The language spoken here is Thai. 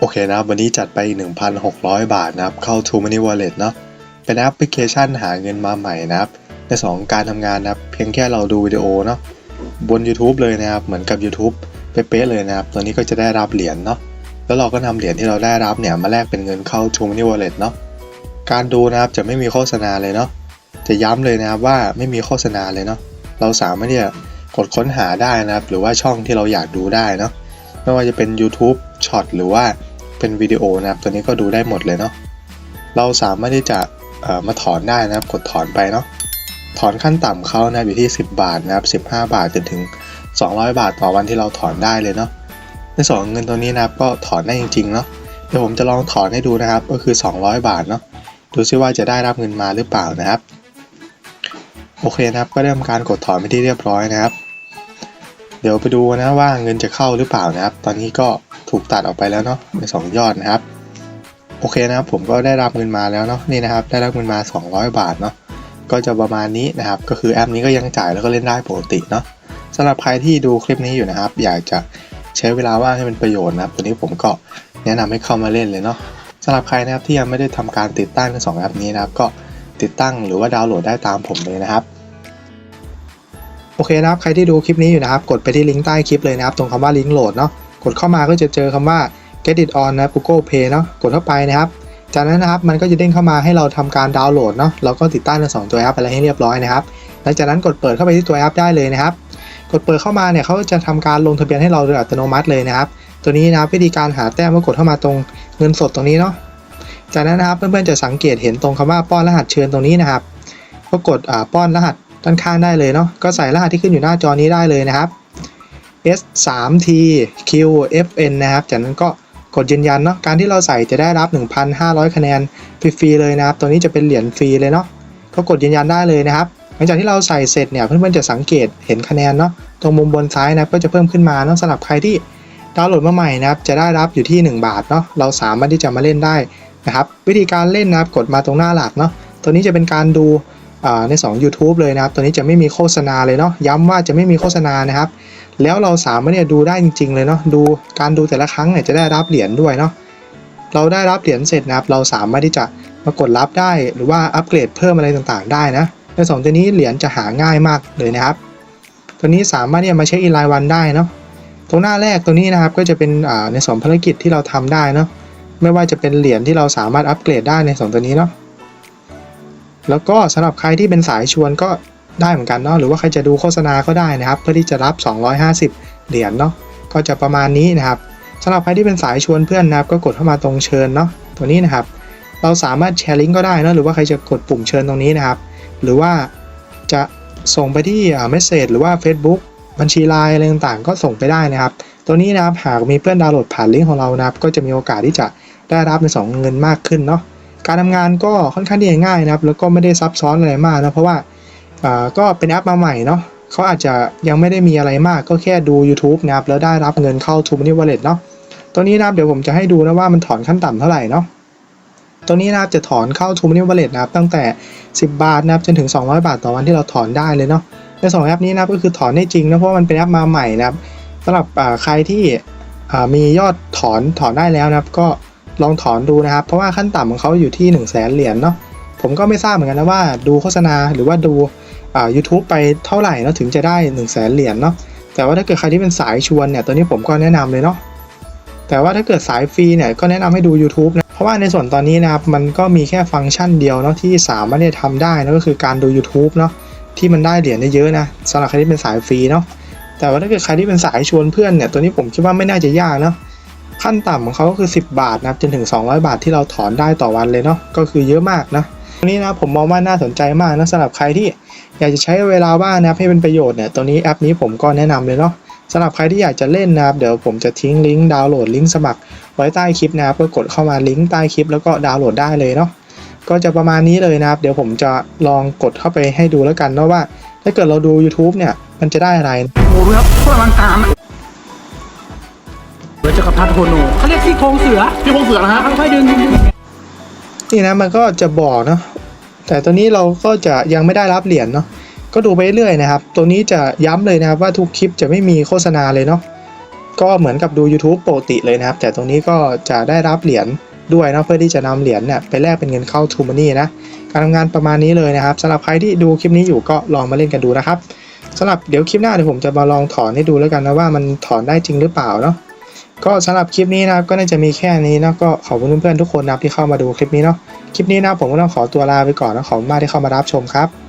โอเคนะวันนี้จัดไป 1,600 บาทนะครับ เข้า True Money Wallet เนาะเป็นแอปพลิเคชันหาเงินมาใหม่นะครับ ในสองการทำงานนะครับ เพียงแค่เราดูวิดีโอเนาะบน YouTube เลยนะครับ เหมือนกับ YouTube เป๊ะเลยนะครับ ตัวนี้ก็จะได้รับเหรียญเนาะแล้วเราก็นำเหรียญที่เราได้รับเนี่ยมาแลกเป็นเงินเข้า True Money Wallet เนาะการดูนะครับจะไม่มีโฆษณาเลยเนาะจะย้ำเลยนะครับว่าไม่มีโฆษณาเลยเนาะเราสามารถที่จะกดค้นหาได้นะครับ หรือว่าช่องที่เราอยากดูได้เนาะ ไม่ว่าจะเป็น YouTube ช็อตหรือว่าเป็นวิดีโอนะครับ ตัวนี้ก็ดูได้หมดเลยเนาะเราสามารถที่จะมาถอนได้นะครับ กดถอนไปเนาะถอนขั้นต่ำเขานะอยู่ที่ 10 บาทนะครับ15 บาทจนถึง 200 บาทต่อวันที่เราถอนได้เลยเนาะในส่วนของเงินตัวนี้นะครับก็ถอนได้จริงๆเนาะเดี๋ยวผมจะลองถอนให้ดูนะครับ ก็คือ 200 บาทเนาะดูซิว่าจะได้รับเงินมาหรือเปล่านะครับ โอเคนะครับก็ได้ทำการกดถอนไปที่เรียบร้อยนะครับ ดี๋ยวไปดูนะว่าเงินจะเข้าหรือเปล่านะครับ ตอนนี้ก็ถูกตัดออกไปแล้วเนาะในสองยอดนะครับ โอเคนะครับผมก็ได้รับเงินมาแล้วเนาะนี่นะครับ ได้รับเงินมา 200 บาทเนาะก็จะประมาณนี้นะครับ ก็คือแอปนี้ก็ยังจ่ายแล้วก็เล่นได้ปกติเนาะสำหรับใครที่ดูคลิปนี้อยู่นะครับ อยากจะใช้เวลาว่างให้เป็นประโยชน์นะครับตัวนี้ผมก็แนะนำให้เข้ามาเล่นเลยเนาะสำหรับใครนะครับที่ยังไม่ได้ทำการติดตั้งทั้งสองแอปนี้นะครับ ก็ติดตั้งหรือว่าดาวน์โหลดได้ตามผมเลยนะครับ โอเคนะครับ ใครที่ดูคลิปนี้อยู่นะครับ กดไปที่ลิงก์ใต้คลิปเลยนะครับ ตรงคำว่าลิงก์โหลดเนาะ กดเข้ามาก็จะเจอคำว่า get it on นะ Google Play เนาะ กดเข้าไปนะครับ จากนั้นนะครับ มันก็จะเด้งเข้ามาให้เราทำการดาวน์โหลดเนาะ เราก็ติดตั้งทั้งสองตัวแอปอะไรให้เรียบร้อยนะครับ หลังจากนั้นกดเปิดเข้าไปที่ตัวแอปได้เลยนะครับ กดเปิดเข้ามาเนี่ยเขาจะทำการลงทะเบียนให้เราโดยอัตโนมัติเลยนะครับ ตัวนี้นะวิธีการหาแต้มก็กดเข้ามาตรงเงินสดตรงนี้เนาะ จากนั้นนะครับเพื่อนๆจะสังเกตเห็นตรงคำว่าป้อนรหัสเชิญตรงนี้นะครับ ก็กดป้อนรหัส ด้านข้างได้เลยเนาะก็ใส่รหัสที่ขึ้นอยู่หน้าจอนี้ได้เลยนะครับ S 3 T Q F N นะครับ จากนั้นก็กดยืนยันเนาะการที่เราใส่จะได้รับ 1,500 คะแนนฟรีๆเลยนะครับ ตัวนี้จะเป็นเหรียญฟรีเลยเนาะก็กดยืนยันได้เลยนะครับหลังจากที่เราใส่เสร็จเนี่ยเพื่อนๆจะสังเกตเห็นคะแนนเนาะตรงมุมบนซ้ายนะก็จะเพิ่มขึ้นมาเนาะสำหรับใครที่ดาวน์โหลดมาใหม่นะครับจะได้รับอยู่ที่ 1 บาทเนาะเราสามารถที่จะมาเล่นได้นะครับ วิธีการเล่นนะครับกดมาตรงหน้าหลักเนาะตัวนี้จะเป็นการดู ใน2 YouTube เลยนะครับ ตัวนี้จะไม่มีโฆษณาเลยเนาะย้ำว่าจะไม่มีโฆษณานะครับ แล้วเราสามารถเนี่ยดูได้จริง ๆ เลยเนาะดูการดูแต่ละครั้งเนี่ยจะได้รับเหรียญด้วยเนาะเราได้รับเหรียญเสร็จนะครับเราสามารถที่จะมากดรับได้หรือว่าอัปเกรดเพิ่มอะไรต่างๆ ได้นะในสองตัวนี้เหรียญจะหาง่ายมากเลยนะครับ ตัวนี้สามารถเนี่ยมาเช็คอินรายวันได้เนาะตรงหน้าแรกตัวนี้นะครับก็จะเป็นในสองภารกิจที่เราทำได้เนาะไม่ว่าจะเป็นเหรียญที่เราสามารถอัปเกรดได้ในสองตัวนี้เนาะ แล้วก็สำหรับใครที่เป็นสายชวนก็ได้เหมือนกันเนาะหรือว่าใครจะดูโฆษณาก็ได้นะครับ เพื่อที่จะรับ 250 เหรียญเนาะก็จะประมาณนี้นะครับสำหรับใครที่เป็นสายชวนเพื่อนนะครับก็กดเข้ามาตรงเชิญเนาะตัวนี้นะครับ เราสามารถแชร์ลิงก์ก็ได้เนาะหรือว่าใครจะกดปุ่มเชิญตรงนี้นะครับ หรือว่าจะส่งไปที่เมสเซจหรือว่า Facebook บัญชีไลน์อะไรต่างๆ ก็ส่งไปได้นะครับ ตัวนี้นะครับหากมีเพื่อนดาวน์โหลดผ่านลิงก์ของเรานะครับ ก็จะมีโอกาสที่จะได้รับในสองเงินมากขึ้นเนาะ การทำงานก็ค่อนข้างที่จะง่ายนะครับ แล้วก็ไม่ได้ซับซ้อนอะไรมากนะเพราะว่าอ่าก็เป็นแอปมาใหม่เนาะเขาอาจจะยังไม่ได้มีอะไรมากก็แค่ดู YouTube นะครับแล้วได้รับเงินเข้า t ู Money Wallet เนาะตัวนี้นะครับเดี๋ยวผมจะให้ดูนะว่ามันถอนขั้นต่ำเท่าไหร่เนาะตัวนี้นะครับจะถอนเข้า t ู Money Wallet นะครับตั้งแต่ 10 บาทนะครับจนถึง 200 บาทต่อวันที่เราถอนได้เลยเนาะในสองแอปนี้นะครับก็คือถอนได้จริงนะเพราะมันเป็นแอปมาใหม่นะครับสำหรับอ่าใครที่อ่ามียอดถอนถอนได้แล้วนะครับก็ ลองถอนดูนะครับ เพราะว่าขั้นต่ำของเขาอยู่ที่1นึ่งแสนเหรียญเนาะผมก็ไม่ทราบเหมือนกันนะว่าดูโฆษณาหรือว่าดูอ่า YouTube ไปเท่าไหร่เนาะถึงจะได้1นึ่งแสนเหรียญเนาะแต่ว่าถ้าเกิดใครที่เป็นสายชวนเนี่ยตัวนี้ผมก็แนะนำเลยเนาะแต่ว่าถ้าเกิดสายฟรีเนี่ยก็แนะนำให้ดู YouTube นะเพราะว่าในส่วนตอนนี้นะครับมันก็มีแค่ฟังก์ชันเดียวเนาะที่สามารถที่จะทำได้นะก็คือการดู YouTube เนาะที่มันได้เหรียญได้เยอะนะสำหรับใครที่เป็นสายฟรีเนาะแต่ว่าถ้าเกิดใครที่เป็นสายชวนเพื่อนเนี่ยตัวนี้ผมคิดว่าไม่น่าจะยากเนาะ ขั้นต่ำของเขาก็คือ 10 บาทนะครับจนถึง 200 บาทที่เราถอนได้ต่อวันเลยเนาะก็คือเยอะมากนะอันนี้นะผมมองว่าน่าสนใจมากนะสำหรับใครที่อยากจะใช้เวลาว่างนะครับให้เป็นประโยชน์เนี่ยตัวนี้แอปนี้ผมก็แนะนำเลยเนาะสำหรับใครที่อยากจะเล่นนะครับเดี๋ยวผมจะทิ้งลิงก์ดาวน์โหลดลิงก์สมัครไว้ใต้คลิปนะครับก็กดเข้ามาลิงก์ใต้คลิปแล้วก็ดาวน์โหลดได้เลยเนาะก็จะประมาณนี้เลยนะครับ เดี๋ยวผมจะลองกดเข้าไปให้ดูแล้วกันเนาะว่า ถ้าเกิดเราดู YouTube เนี่ยมันจะได้อะไรโอ้โหครับโคตรอลังการ จักรพรรดิโฮโนเขาเรียกซี่โครงเสือพี่พงเสือนะฮะค่อยๆดึงดึงดึงนี่นะมันก็จะบอกเนาะแต่ตัวนี้เราก็จะยังไม่ได้รับเหรียญเนาะก็ดูไปเรื่อยๆนะครับ ตัวนี้จะย้ำเลยนะครับว่าทุกคลิปจะไม่มีโฆษณาเลยเนาะก็เหมือนกับดู YouTube ปกติเลยนะครับ แต่ตรงนี้ก็จะได้รับเหรียญด้วยนะเพื่อที่จะนำเหรียญเนี่ยไปแลกเป็นเงินเข้า True Money นะการทำงานประมาณนี้เลยนะครับสำหรับใครที่ดูคลิปนี้อยู่ก็ลองมาเล่นกันดูนะครับสำหรับเดี๋ยวคลิปหน้าเดี๋ยวผมจะมาลองถอนให้ดูแล้วกันนะว่ามันถอนได้จริงหรือเปล่าเนาะ ก็สำหรับคลิปนี้นะครับก็น่าจะมีแค่นี้นะก็ขอบคุณเพื่อนๆทุกคนนะครับที่เข้ามาดูคลิปนี้เนาะคลิปนี้นะผมก็ต้องขอตัวลาไปก่อนนะขอบคุณมากที่เข้ามารับชมครับ